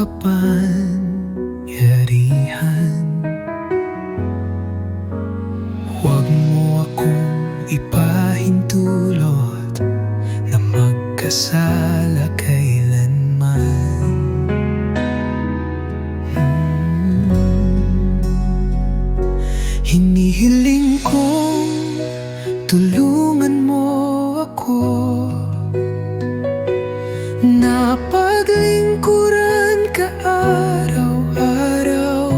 kapangyarihan. Huwag mo akong ipahintulot na magkasala kailanman. Hmm. Hinihiling kong tulungan mo ako. Napaglingkuran ka araw-araw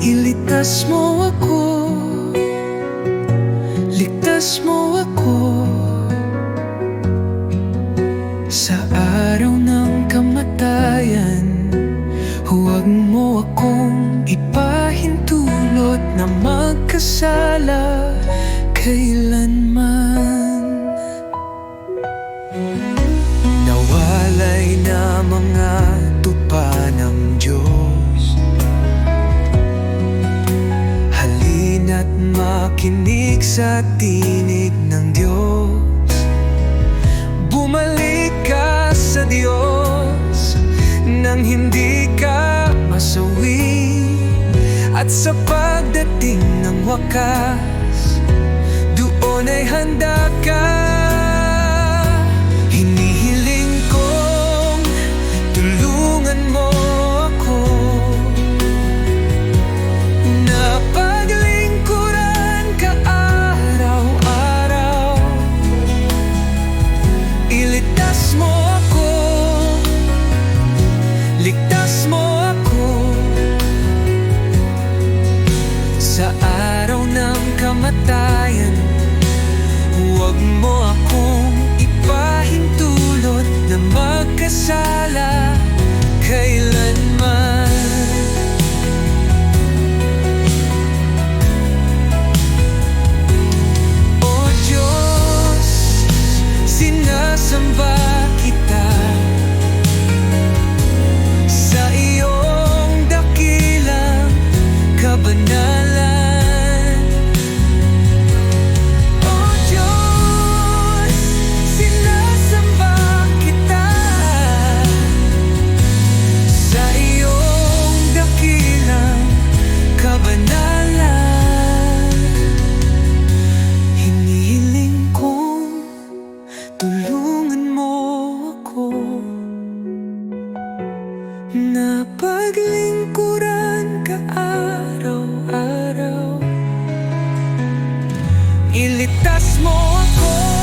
Ilitas mo ako. Ligtas mo ako. Sa araw ng kamatayan Huwag mo akong ipahintulot na magkasala. Kailanman mga tupa ng Diyos. Halina't makinig sa tinig ng Diyos. Bumalik ka sa Diyos Nang hindi ka masawi. At sa pagdating ng wakas Doon ay handa ka ipahintulot na magkasala kailanman Napaglingkuran ka araw-araw. Iligtas mo ako.